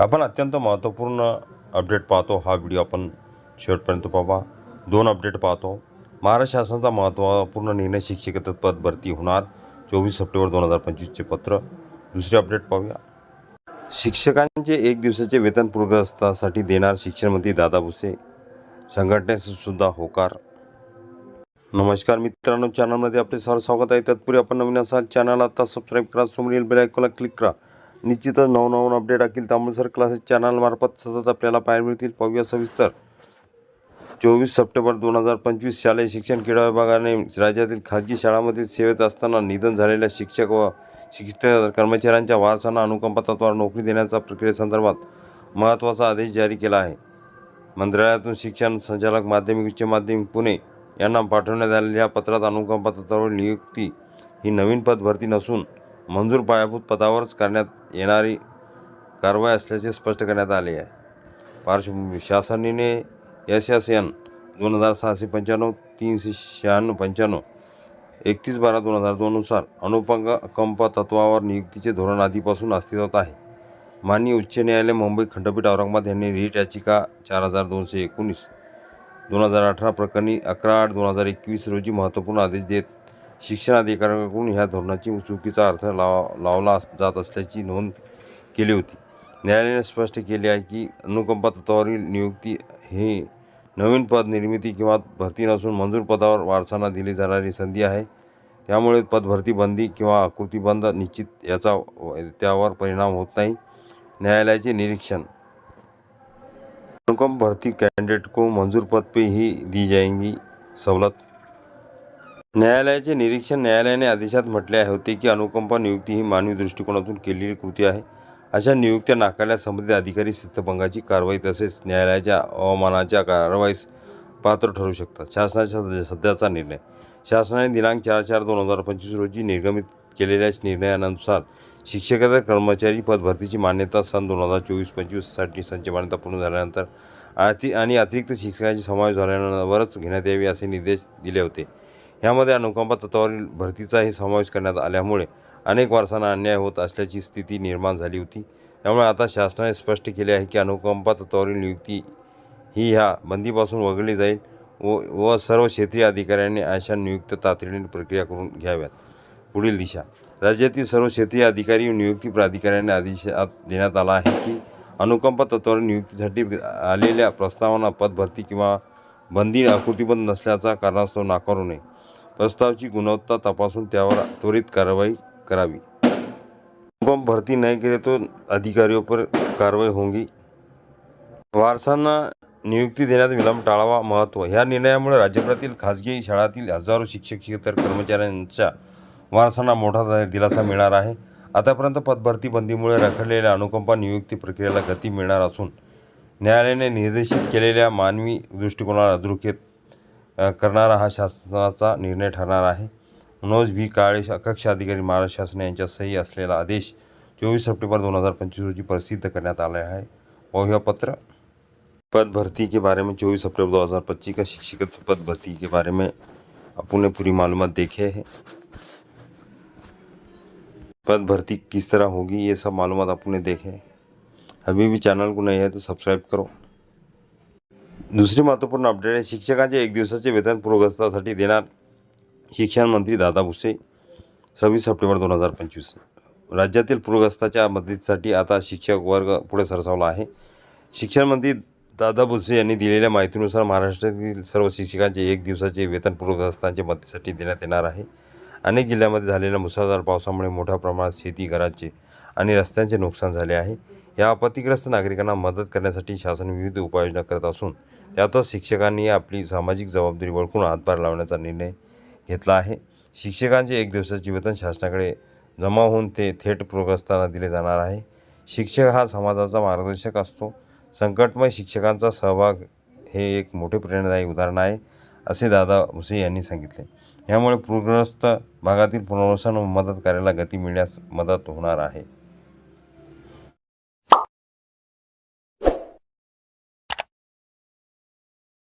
आपण अत्यंत महत्त्वपूर्ण अपडेट पाहतो. हा व्हिडिओ आपण शेवटपर्यंत पाहा. दोन अपडेट पाहतो. महाराष्ट्र शासनाचा महत्त्वपूर्ण निर्णय शिक्षकेतर पद भरती होणार. चोवीस सप्टेंबर दोन हजार पंचवीसचे पत्र. दुसरे अपडेट पाहूया. शिक्षकांचे एक दिवसाचे वेतन पूरग्रस्तासाठी देणार शिक्षण मंत्री दादा भुसे. संघटनेसुद्धा होकार. नमस्कार मित्रांनो चॅनलमध्ये आपले सर स्वागत आहे. तत्पूर्वी आपण नवीन असाल चॅनल आता सबस्क्राईब करा. समोरील बेल आयकॉनला क्लिक करा. निश्चितच नवनवीन अपडेट असतील त्यामुळे सर क्लासेस चॅनलमार्फत सतत आपल्याला पाहायला मिळतील. पाहूया सविस्तर. चोवीस सप्टेंबर दोन हजार पंचवीस शालेय शिक्षण क्रीडा विभागाने राज्यातील खाजगी शाळांमधील सेवेत असताना निधन झालेल्या शिक्षक व शिक्षक कर्मचाऱ्यांच्या वारसांना अनुकंपा तत्वावर नोकरी देण्याच्या प्रक्रियेसंदर्भात महत्त्वाचा आदेश जारी केला आहे. मंत्रालयातून शिक्षण संचालक माध्यमिक उच्च माध्यमिक पुणे यांना पाठवण्यात आलेल्या पत्रात अनुकंपा तत्वावर नियुक्ती ही नवीन पद भरती नसून मंजूर पायाभूत पदावरच करण्यात येणारी कारवाई असल्याचे स्पष्ट करण्यात आले आहे. पार्श्वभूमी शासनाने एस एस एन दोन हजार सहाशे पंच्याण्णव तीनशे शहाण्णव पंच्याण्णव एकतीस बारा दोन हजार दोननुसार अनुपंकंप तत्वावर नियुक्तीचे धोरण आधीपासून अस्तित्वात आहे. माननीय उच्च न्यायालय मुंबई खंडपीठ औरंगाबाद यांनी रीट याचिका चार हजार दोनशे एकोणीस दोन हजार अठरा प्रकरणी अकरा आठ दोन हजार एकवीस रोजी महत्त्वपूर्ण आदेश देत शिक्षणाधिकाऱ्यांकडून ह्या धोरणाची चुकीचा अर्थ लाव लावला जात असल्याची नोंद केली होती. न्यायालयाने स्पष्ट केले आहे की अनुकंपा तत्वावरील नियुक्ती ही नवीन पद निर्मिती किंवा भरती नसून मंजूर पदावर वारसांना दिली जाणारी संधी आहे. त्यामुळे पदभरती बंदी किंवा आकृतीबंद निश्चित याचा त्यावर परिणाम होत नाही. न्यायालयाचे निरीक्षण. अनुकंप भर्ती कैंडिडेट को मंजूर पद पे ही दी जाएंगी सवलत. न्यायालयाचे निरीक्षण न्यायालयाने आदेशात म्हटले होते की अनुकंपा नियुक्ती ही मानवी दृष्टिकोनातून केलेली कृती आहे. अशा नियुक्त्या नाकारल्यास संबंधित अधिकारी शिस्तभंगाची कारवाई तसेच न्यायालयाच्या अवमानाच्या कारवाईस पात्र ठरू शकतात. शासनाचा सध्या- सध्याचा निर्णय. शासनाने दिनांक चार चार दोन हजार पंचवीस रोजी निर्गमित केलेल्या निर्णयानुसार शिक्षकाचा कर्मचारी पदभरतीची मान्यता सन दोन हजार चोवीस पंचवीससाठी संच मान्यता पूर्ण झाल्यानंतर आणि अतिरिक्त शिक्षकांची समावेश झाल्यावरच घेण्यात यावी असे निर्देश दिले होते. ह्यामध्ये अनुकंपा तत्वावरील भरतीचाही समावेश करण्यात आल्यामुळे अनेक वारसांना अन्याय होत असल्याची स्थिती निर्माण झाली होती. त्यामुळे आता शासनाने स्पष्ट केले आहे की अनुकंपा तत्वावरील नियुक्ती ही ह्या बंदीपासून वगळली जाईल व व सर्व क्षेत्रीय अधिकाऱ्यांनी अशा नियुक्त तातडीने प्रक्रिया करून घ्याव्यात. पुढील दिशा. राज्यातील सर्व क्षेत्रीय अधिकारी नियुक्ती प्राधिकाऱ्यांनी आदेशात देण्यात आला आहे की अनुकंपा तत्वावर नियुक्तीसाठी आलेल्या प्रस्तावांना पदभरती किंवा बंदी आकृतीबंद नसल्याचा कारणास्तव नाकारू नये. प्रस्तावची गुणवत्ता तपासून त्यावर त्वरित कारवाई करावी. अनुकंप भरती नहीं करे तो अधिकारियों पर कारवाई होगी वारसांना नियुक्ती देण्यात विलंब टाळावा महत्त्व ह्या निर्णयामुळे राज्यभरातील खाजगी शाळातील हजारो शिक्षक शिक्षकेतर कर्मचाऱ्यांच्या वारसांना मोठा द- दिलासा मिळणार आहे. आतापर्यंत पदभरती बंदीमुळे रखडलेल्या अनुकंपा नियुक्ती प्रक्रियेला गती मिळणार असून न्यायालयाने निर्देशित केलेल्या मानवी दृष्टिकोनाला अधोरेखित करणारा हा शासनाचा निर्णय ठरणार आहे. मनोज भी काळे कक्ष अधिकारी महाराष्ट्र शासन सही असलेला आदेश चोवीस सप्टेंबर दोन हज़ार पंचवीस रोजी प्रसिद्ध आला है यह पत्र. पद भर्ती के बारे में चौबीस अप्रैल दो हज़ार पच्चीस का शिक्षक पद भर्ती के बारे में अपन पूरी मालूमात देखे है। पद भर्ती किस तरह होगी, ये सब मालूमात अपन ने देखे अभी भी चैनल को नहीं है तो सब्सक्राइब करो। दुसरी महत्त्वपूर्ण अपडेट आहे. शिक्षकांचे एक दिवसाचे वेतन पूरग्रस्तासाठी देणार शिक्षण मंत्री दादा भुसे सव्वीस सप्टेंबर दोन हजार पंचवीस. राज्यातील पूरग्रस्ताच्या मदतीसाठी आता शिक्षक वर्ग पुढे सरसावला आहे. शिक्षण मंत्री दादा भुसे यांनी दिलेल्या माहितीनुसार महाराष्ट्रातील सर्व शिक्षकांचे एक दिवसाचे वेतन पूरग्रस्तांच्या मदतीसाठी देण्यात येणार आहे. अनेक जिल्ह्यामध्ये झालेल्या मुसळधार पावसामुळे मोठ्या प्रमाणात शेती घरांचे आणि रस्त्यांचे नुकसान झाले आहे. या आपत्तीग्रस्त नागरिकांना मदत करण्यासाठी शासन विविध उपाययोजना करत असून त्यातच शिक्षकांनी आपली सामाजिक जबाबदारी ओळखून हातभार लावण्याचा निर्णय घेतला आहे. शिक्षकांचे एक दिवसाचे वेतन शासनाकडे जमा होऊन ते थेट पूरग्रस्तांना दिले जाणार आहे. शिक्षक हा समाजाचा मार्गदर्शक असतो. संकटमय शिक्षकांचा सहभाग हे एक मोठे प्रेरणादायी उदाहरण आहे असे दादा भुसे यांनी सांगितले. यामुळे पूरग्रस्त भागातील पुनर्वसन व मदत कार्याला गती मिळण्यास मदत होणार आहे.